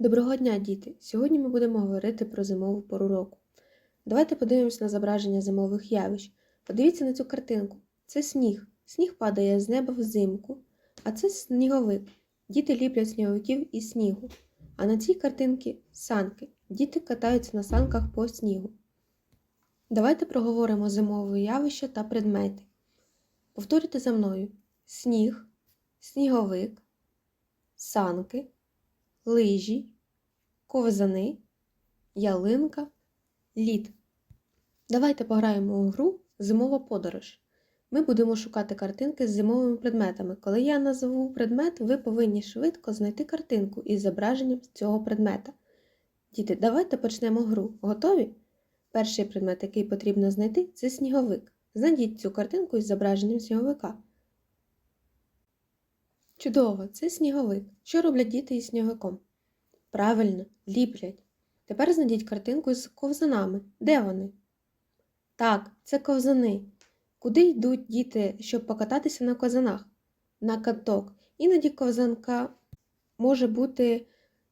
Доброго дня, діти! Сьогодні ми будемо говорити про зимову пору року. Давайте подивимось на зображення зимових явищ. Подивіться на цю картинку. Це сніг. Сніг падає з неба взимку, а це сніговик. Діти ліплять сніговиків із снігу. А на цій картинці санки. Діти катаються на санках по снігу. Давайте проговоримо зимові явища та предмети. Повторюйте за мною: сніг, сніговик, санки лижі, ковзани, ялинка, лід. Давайте пограємо у гру Зимова подорож. Ми будемо шукати картинки з зимовими предметами. Коли я назву предмет, ви повинні швидко знайти картинку із зображенням цього предмета. Діти, давайте почнемо гру. Готові? Перший предмет, який потрібно знайти, це сніговик. Знайдіть цю картинку із зображенням сніговика. Чудово, це сніговик. Що роблять діти із сніговиком? Правильно, ліплять. Тепер знайдіть картинку з ковзанами. Де вони? Так, це ковзани. Куди йдуть діти, щоб покататися на ковзанах? На каток. Іноді ковзанка може бути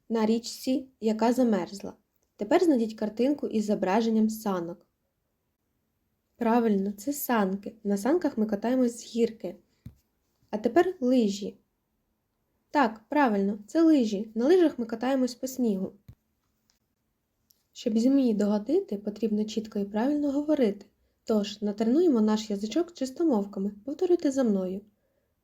на річці, яка замерзла. Тепер знайдіть картинку із зображенням санок. Правильно, це санки. На санках ми катаємось з гірки. А тепер лижі. Так, правильно, це лижі. На лижах ми катаємось по снігу. Щоб змії догодити, потрібно чітко і правильно говорити. Тож, натренуємо наш язичок чистомовками. Повторюйте за мною.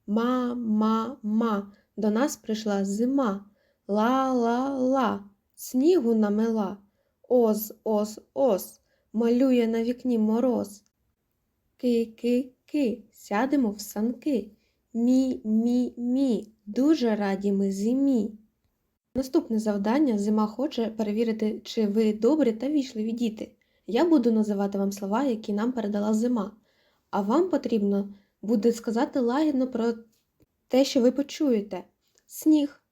Ма, ма, ма. До нас прийшла зима. Ла-ла-ла. Снігу намела. Оз, оз, оз. Малює на вікні мороз. Ки-ки-ки. Сядемо в санки. Мі, мі, мі. Дуже раді ми зимі. Наступне завдання зима хоче перевірити, чи ви добрі та вічливі діти. Я буду називати вам слова, які нам передала зима. А вам потрібно буде сказати лагідно про те, що ви почуєте. Сніг.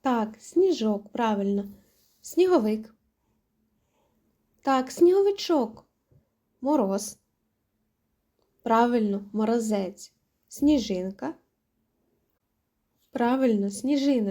Так, сніжок, правильно. Сніговик. Так, сніговичок. Мороз. Правильно, морозець. Сніжинка. Правильно, сніжиночка.